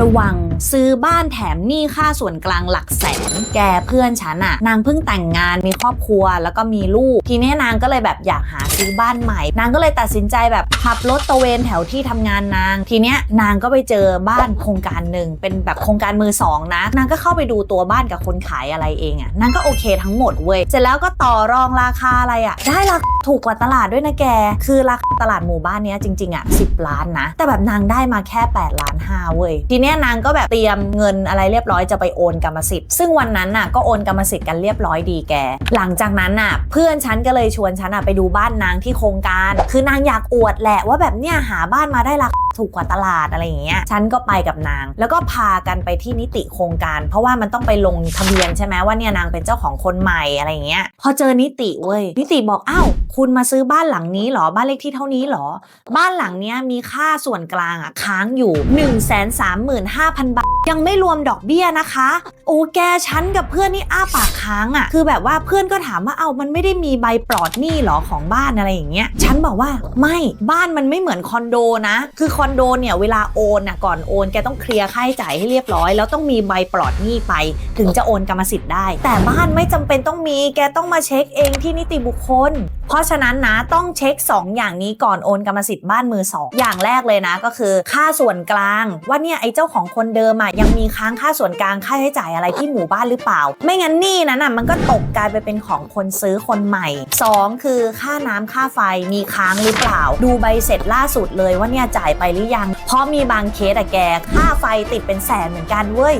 ระวัง ซื้อบ้านแถมหนี้ค่าส่วนกลางหลักแสน แกเพื่อนฉันอะนางเพิ่งแต่งงานมีครอบครัวแล้วก็มีลูก ทีนี้นางก็เลยแบบอยากหาซื้อบ้านใหม่ นางก็เลยตัดสินใจแบบขับรถตะเวนแถวที่ทำงานนาง ทีเนี้ยนางก็ไปเจอบ้านโครงการหนึ่งเป็นแบบโครงการมือสองนะ นางก็เข้าไปดูตัวบ้านกับคนขายอะไรเองอะนางก็โอเคทั้งหมดเว้ยเสร็จแล้วก็ต่อรองราคาอะไรอะได้ราคาถูกกว่าตลาดด้วยนะแก คือราคาตลาดหมู่บ้านเนี้ยจริงๆอะ10 ล้านนะ แต่แบบนางได้มาแค่8ล้าน5เว้ยทีเนี้ยนางก็แบบเตรียมเงินอะไรเรียบร้อยจะไปโอนกรรมสิทธิ์ซึ่งวันนั้นน่ะก็โอนกรรมสิทธิ์กันเรียบร้อยดีแก หลังจากนั้นน่ะ เพื่อนฉันก็เลยชวนฉันน่ะไปดูบ้านนางที่โครงการ คือนางอยากอวดแหละว่าแบบเนี้ยหาบ้านมาได้ราคา ถูกกว่าตลาดอะไรอย่างเงี้ยฉันก็ไปกับนาง แล้วก็พากันไปที่นิติโครงการ เพราะว่ามันต้องไปลงทะเบียนใช่ไหมว่าเนี่ยนางเป็นเจ้าของคนใหม่อะไรอย่างเงี้ยพอเจอนิติเว้ยนิติบอกอ้าวคุณมาซื้อบ้านหลังนี้เหรอบ้านเลขที่เท่านี้เหรอ บ้านหลังเนี้ยมีค่าส่วนกลางอะค้างอยู่ 1 3 5 0 0 0 บาทยังไม่รวมดอกเบี้ยนะคะ โอ้แกฉันกับเพื่อนนี่อ้าปากค้างอะ่ะ คือแบบว่าเพื่อนก็ถามว่าเอามันไม่ได้มีใบปลอดหนี้หรอของบ้านอะไรอย่างเงี้ย ฉันบอกว่าไม่บ้านมันไม่เหมือนคอนโดนะ คือคอนโดเนี่ยเวลาโอนอะก่อนโอนแกต้องเคลียร์ค่าใช้จ่ายให้เรียบร้อย แล้วต้องมีใบปลอดหนี้ไป ถึงจะโอนกรรมสิทธิ์ได้ แต่บ้านไม่จำเป็นต้องมี แกต้องมาเช็คเองที่นิติบุคคล เพราะฉะนั้นนะต้องเช็ค 2 อย่างนี้ก่อนโอนกรรมสิทธิ์บ้านมือสองอย่างแรกเลยนะ ก็คือ ค่าส่วนกลาง ว่าเนี่ยไอ้เจ้าของคนเดิมอะยังมีค้างค่าส่วนกลางค่าใช้จ่ายอะไรที่หมู่บ้านหรือเปล่า ไม่งั้นหนี่นั้นอะมันก็ตกกลายไปเป็นของคนซื้อคนใหม่ 2 คือค่าน้ำค่าไฟมีค้างหรือเปล่า ดูใบเสร็จล่าสุดเลยว่าเนี่ยจ่ายไปหรือยัง เพราะมีบางเคสอะแกค่าไฟติดเป็นแสนเหมือนกันเว้ย